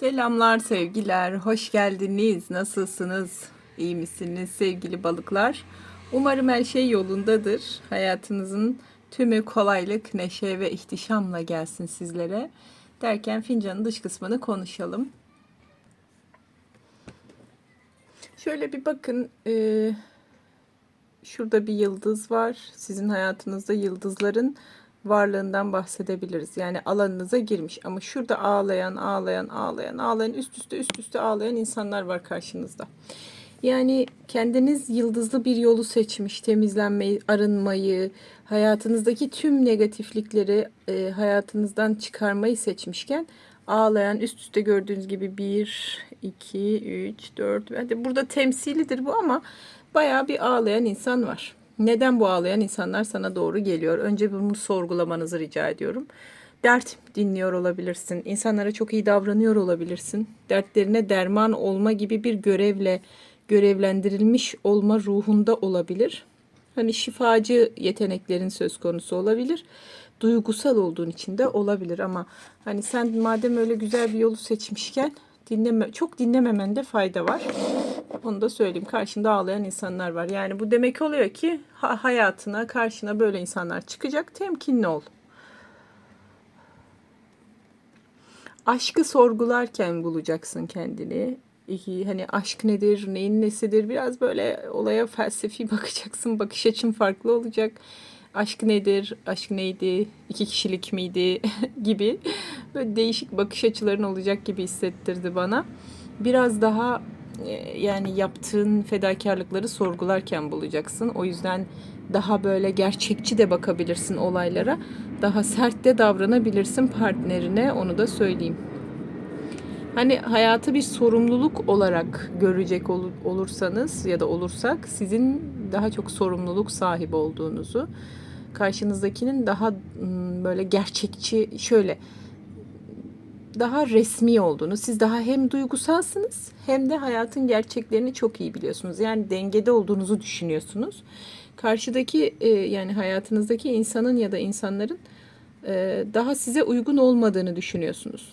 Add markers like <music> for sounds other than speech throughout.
Selamlar sevgiler, hoş geldiniz. Nasılsınız? İyi misiniz sevgili balıklar? Umarım her şey yolundadır. Hayatınızın tümü kolaylık, neşe ve ihtişamla gelsin sizlere. Derken fincanın dış kısmını konuşalım. Şöyle bir bakın, e, şurada bir yıldız var. Sizin hayatınızda yıldızların varlığından bahsedebiliriz. Yani alanınıza girmiş ama şurada ağlayan, ağlayan, ağlayan, ağlayan, üst üste üst üste ağlayan insanlar var karşınızda. Yani kendiniz yıldızlı bir yolu seçmiş, temizlenmeyi, arınmayı, hayatınızdaki tüm negatiflikleri e, hayatınızdan çıkarmayı seçmişken ağlayan üst üste gördüğünüz gibi 1, 2, 3, 4 hadi burada temsilidir bu ama bayağı bir ağlayan insan var. Neden bu ağlayan insanlar sana doğru geliyor? Önce bunu sorgulamanızı rica ediyorum. Dert dinliyor olabilirsin. İnsanlara çok iyi davranıyor olabilirsin. Dertlerine derman olma gibi bir görevle görevlendirilmiş olma ruhunda olabilir. Hani şifacı yeteneklerin söz konusu olabilir. Duygusal olduğun için de olabilir ama hani sen madem öyle güzel bir yolu seçmişken dinleme çok dinlememende fayda var. Onu da söyleyeyim. Karşında ağlayan insanlar var. Yani bu demek oluyor ki ha- hayatına, karşına böyle insanlar çıkacak. Temkinli ol. Aşkı sorgularken bulacaksın kendini. İki, hani aşk nedir, neyin nesidir? Biraz böyle olaya felsefi <laughs> bakacaksın. Bakış açın farklı olacak. Aşk nedir, aşk neydi, iki kişilik miydi <laughs> gibi böyle değişik bakış açıların olacak gibi hissettirdi bana. Biraz daha yani yaptığın fedakarlıkları sorgularken bulacaksın. O yüzden daha böyle gerçekçi de bakabilirsin olaylara. Daha sert de davranabilirsin partnerine onu da söyleyeyim. Hani hayatı bir sorumluluk olarak görecek ol- olursanız ya da olursak sizin daha çok sorumluluk sahibi olduğunuzu, karşınızdakinin daha böyle gerçekçi şöyle daha resmi olduğunu, siz daha hem duygusalsınız hem de hayatın gerçeklerini çok iyi biliyorsunuz. Yani dengede olduğunuzu düşünüyorsunuz. Karşıdaki e, yani hayatınızdaki insanın ya da insanların e, daha size uygun olmadığını düşünüyorsunuz.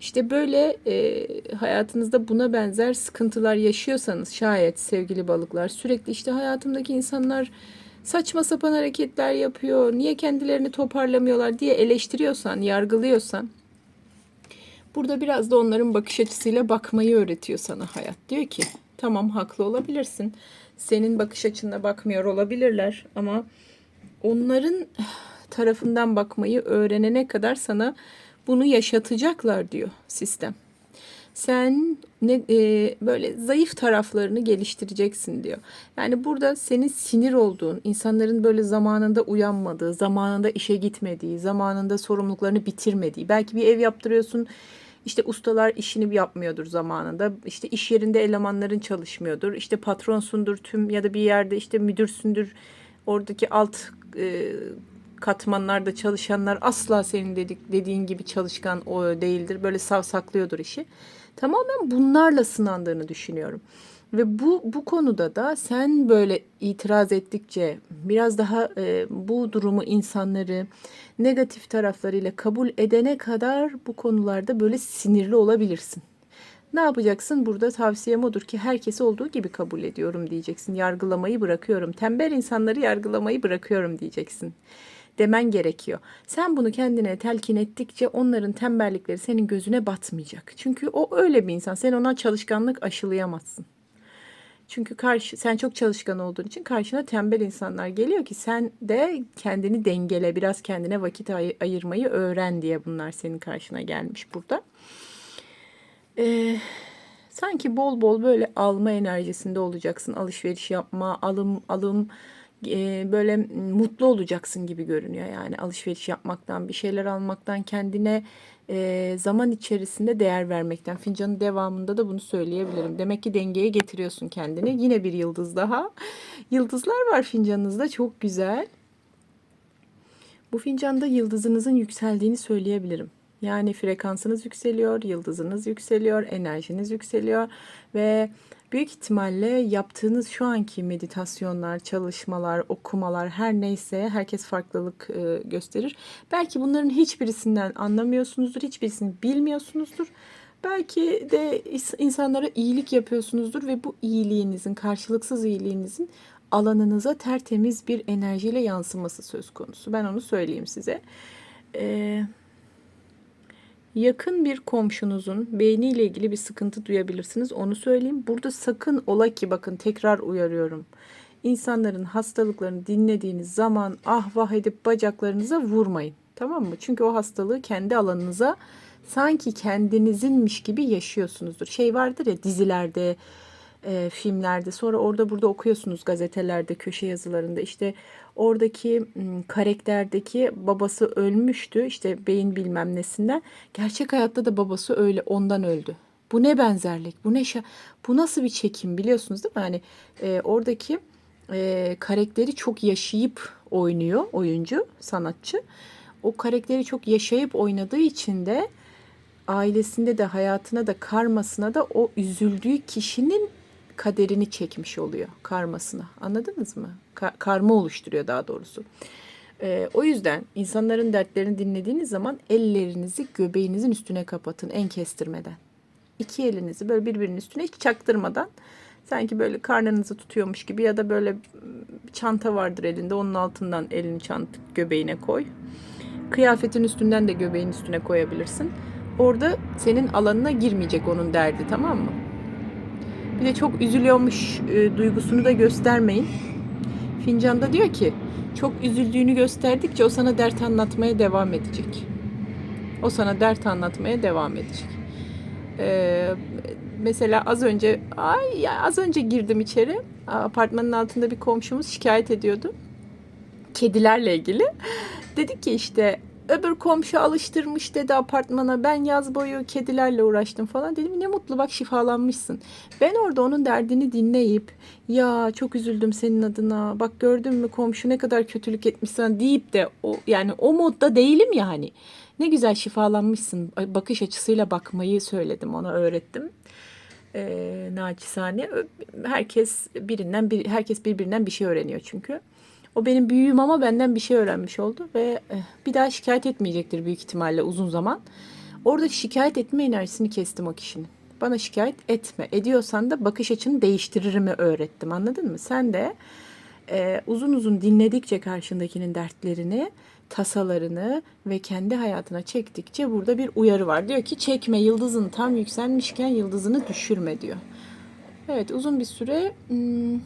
İşte böyle e, hayatınızda buna benzer sıkıntılar yaşıyorsanız şayet sevgili balıklar sürekli işte hayatımdaki insanlar saçma sapan hareketler yapıyor, niye kendilerini toparlamıyorlar diye eleştiriyorsan, yargılıyorsan Burada biraz da onların bakış açısıyla bakmayı öğretiyor sana hayat. Diyor ki tamam haklı olabilirsin. Senin bakış açınla bakmıyor olabilirler ama onların tarafından bakmayı öğrenene kadar sana bunu yaşatacaklar diyor sistem. Sen ne e, böyle zayıf taraflarını geliştireceksin diyor. Yani burada senin sinir olduğun, insanların böyle zamanında uyanmadığı, zamanında işe gitmediği, zamanında sorumluluklarını bitirmediği, belki bir ev yaptırıyorsun, işte ustalar işini yapmıyordur zamanında. İşte iş yerinde elemanların çalışmıyordur. İşte patronsundur tüm ya da bir yerde işte müdürsündür. Oradaki alt e, katmanlarda çalışanlar asla senin dedik dediğin gibi çalışkan o değildir. Böyle savsaklıyordur işi. Tamamen bunlarla sınandığını düşünüyorum. Ve bu bu konuda da sen böyle itiraz ettikçe biraz daha e, bu durumu insanları negatif taraflarıyla kabul edene kadar bu konularda böyle sinirli olabilirsin. Ne yapacaksın? Burada tavsiyem odur ki herkesi olduğu gibi kabul ediyorum diyeceksin. Yargılamayı bırakıyorum. Tembel insanları yargılamayı bırakıyorum diyeceksin. Demen gerekiyor. Sen bunu kendine telkin ettikçe onların tembellikleri senin gözüne batmayacak. Çünkü o öyle bir insan. Sen ona çalışkanlık aşılayamazsın. Çünkü karşı sen çok çalışkan olduğun için karşına tembel insanlar geliyor ki sen de kendini dengele, biraz kendine vakit ay- ayırmayı öğren diye bunlar senin karşına gelmiş burada. Ee, sanki bol bol böyle alma enerjisinde olacaksın. Alışveriş yapma, alım alım e, böyle mutlu olacaksın gibi görünüyor yani alışveriş yapmaktan, bir şeyler almaktan, kendine e, zaman içerisinde değer vermekten. Fincanın devamında da bunu söyleyebilirim. Demek ki dengeye getiriyorsun kendini. Yine bir yıldız daha. Yıldızlar var fincanınızda çok güzel. Bu fincanda yıldızınızın yükseldiğini söyleyebilirim. Yani frekansınız yükseliyor, yıldızınız yükseliyor, enerjiniz yükseliyor ve büyük ihtimalle yaptığınız şu anki meditasyonlar, çalışmalar, okumalar her neyse herkes farklılık e, gösterir. Belki bunların hiçbirisinden anlamıyorsunuzdur, hiçbirisini bilmiyorsunuzdur. Belki de insanlara iyilik yapıyorsunuzdur ve bu iyiliğinizin, karşılıksız iyiliğinizin alanınıza tertemiz bir enerjiyle yansıması söz konusu. Ben onu söyleyeyim size. Ee, yakın bir komşunuzun beyniyle ilgili bir sıkıntı duyabilirsiniz. Onu söyleyeyim. Burada sakın ola ki bakın tekrar uyarıyorum. İnsanların hastalıklarını dinlediğiniz zaman ah vah edip bacaklarınıza vurmayın. Tamam mı? Çünkü o hastalığı kendi alanınıza sanki kendinizinmiş gibi yaşıyorsunuzdur. Şey vardır ya dizilerde, e, filmlerde sonra orada burada okuyorsunuz gazetelerde, köşe yazılarında işte oradaki karakterdeki babası ölmüştü işte beyin bilmem nesinden. Gerçek hayatta da babası öyle ondan öldü. Bu ne benzerlik? Bu ne şa- bu nasıl bir çekim biliyorsunuz değil mi? Hani e, oradaki e, karakteri çok yaşayıp oynuyor oyuncu, sanatçı. O karakteri çok yaşayıp oynadığı için de ailesinde de hayatına da karmasına da o üzüldüğü kişinin kaderini çekmiş oluyor karmasına. Anladınız mı? Ka- karma oluşturuyor daha doğrusu. Ee, o yüzden insanların dertlerini dinlediğiniz zaman ellerinizi göbeğinizin üstüne kapatın en kestirmeden. İki elinizi böyle birbirinin üstüne hiç çaktırmadan sanki böyle karnınızı tutuyormuş gibi ya da böyle çanta vardır elinde onun altından elini çant göbeğine koy. Kıyafetin üstünden de göbeğin üstüne koyabilirsin. Orada senin alanına girmeyecek onun derdi tamam mı? Bir de çok üzülüyormuş e, duygusunu da göstermeyin. Fincanda diyor ki çok üzüldüğünü gösterdikçe o sana dert anlatmaya devam edecek. O sana dert anlatmaya devam edecek. Ee, mesela az önce ay ya az önce girdim içeri. Apartmanın altında bir komşumuz şikayet ediyordu. Kedilerle ilgili. Dedi ki işte öbür komşu alıştırmış dedi apartmana. Ben yaz boyu kedilerle uğraştım falan. Dedim ne mutlu bak şifalanmışsın. Ben orada onun derdini dinleyip ya çok üzüldüm senin adına. Bak gördün mü komşu ne kadar kötülük etmiş sana deyip de o yani o modda değilim yani. Ne güzel şifalanmışsın. Bakış açısıyla bakmayı söyledim ona öğrettim. Ee, naçizane herkes birinden bir herkes birbirinden bir şey öğreniyor çünkü. O benim büyüğüm ama benden bir şey öğrenmiş oldu ve eh, bir daha şikayet etmeyecektir büyük ihtimalle uzun zaman. Orada şikayet etme enerjisini kestim o kişinin. Bana şikayet etme. Ediyorsan da bakış açını değiştiririmi öğrettim. Anladın mı? Sen de e, uzun uzun dinledikçe karşındakinin dertlerini, tasalarını ve kendi hayatına çektikçe burada bir uyarı var. Diyor ki çekme yıldızın tam yükselmişken yıldızını düşürme diyor. Evet uzun bir süre hmm,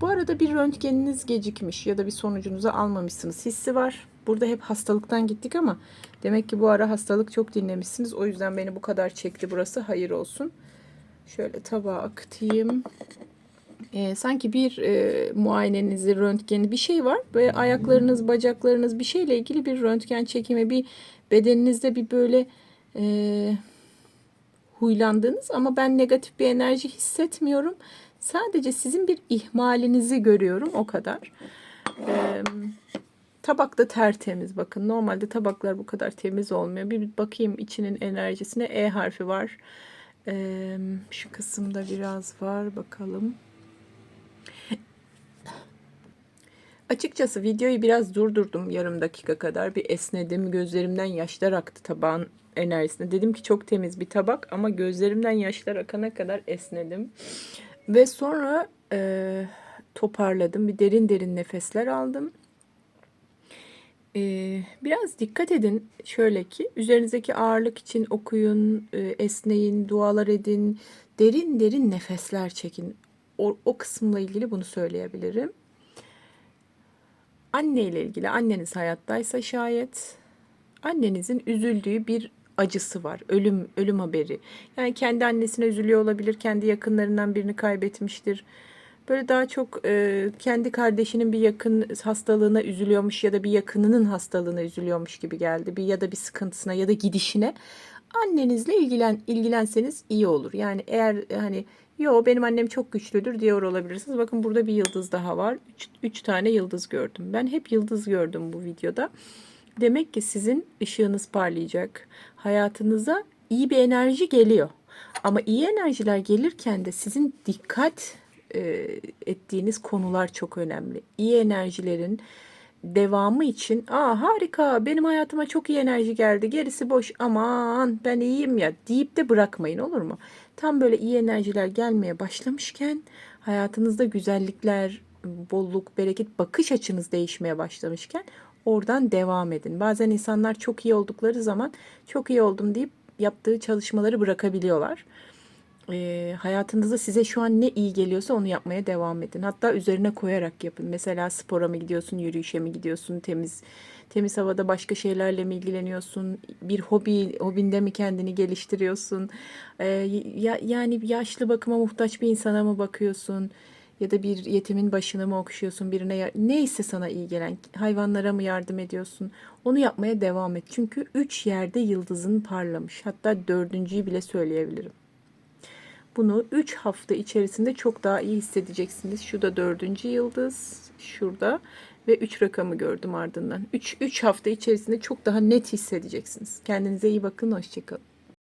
bu arada bir röntgeniniz gecikmiş ya da bir sonucunuzu almamışsınız hissi var. Burada hep hastalıktan gittik ama demek ki bu ara hastalık çok dinlemişsiniz. O yüzden beni bu kadar çekti burası. Hayır olsun. Şöyle tabağa akıtayım. Ee, sanki bir e, muayenenizi, röntgeni bir şey var. Böyle ayaklarınız, bacaklarınız bir şeyle ilgili bir röntgen çekimi, bir bedeninizde bir böyle e, huylandığınız ama ben negatif bir enerji hissetmiyorum. Sadece sizin bir ihmalinizi görüyorum o kadar. Ee, tabak da tertemiz bakın. Normalde tabaklar bu kadar temiz olmuyor. Bir bakayım içinin enerjisine. E harfi var. Ee, şu kısımda biraz var. Bakalım. Açıkçası videoyu biraz durdurdum yarım dakika kadar. Bir esnedim. Gözlerimden yaşlar aktı tabağın enerjisine. Dedim ki çok temiz bir tabak ama gözlerimden yaşlar akana kadar esnedim. Ve sonra e, toparladım. Bir derin derin nefesler aldım. E, biraz dikkat edin. Şöyle ki üzerinizdeki ağırlık için okuyun, e, esneyin, dualar edin. Derin derin nefesler çekin. O, o kısımla ilgili bunu söyleyebilirim. Anne ile ilgili anneniz hayattaysa şayet annenizin üzüldüğü bir acısı var. Ölüm ölüm haberi. Yani kendi annesine üzülüyor olabilir, kendi yakınlarından birini kaybetmiştir. Böyle daha çok e, kendi kardeşinin bir yakın hastalığına üzülüyormuş ya da bir yakınının hastalığına üzülüyormuş gibi geldi. Bir ya da bir sıkıntısına ya da gidişine annenizle ilgilen ilgilenseniz iyi olur. Yani eğer hani yo benim annem çok güçlüdür diyor olabilirsiniz. Bakın burada bir yıldız daha var. Üç, üç tane yıldız gördüm. Ben hep yıldız gördüm bu videoda. Demek ki sizin ışığınız parlayacak. Hayatınıza iyi bir enerji geliyor. Ama iyi enerjiler gelirken de sizin dikkat e, ettiğiniz konular çok önemli. İyi enerjilerin devamı için aa harika benim hayatıma çok iyi enerji geldi gerisi boş aman ben iyiyim ya deyip de bırakmayın olur mu? Tam böyle iyi enerjiler gelmeye başlamışken hayatınızda güzellikler, bolluk, bereket, bakış açınız değişmeye başlamışken oradan devam edin. Bazen insanlar çok iyi oldukları zaman çok iyi oldum deyip yaptığı çalışmaları bırakabiliyorlar e, hayatınızda size şu an ne iyi geliyorsa onu yapmaya devam edin. Hatta üzerine koyarak yapın. Mesela spora mı gidiyorsun, yürüyüşe mi gidiyorsun, temiz temiz havada başka şeylerle mi ilgileniyorsun, bir hobi hobinde mi kendini geliştiriyorsun, E, ya, yani yaşlı bakıma muhtaç bir insana mı bakıyorsun? Ya da bir yetimin başını mı okşuyorsun birine neyse sana iyi gelen hayvanlara mı yardım ediyorsun onu yapmaya devam et. Çünkü üç yerde yıldızın parlamış hatta dördüncüyü bile söyleyebilirim. Bunu 3 hafta içerisinde çok daha iyi hissedeceksiniz. Şu da dördüncü yıldız. Şurada. Ve 3 rakamı gördüm ardından. 3 3 hafta içerisinde çok daha net hissedeceksiniz. Kendinize iyi bakın. Hoşçakalın.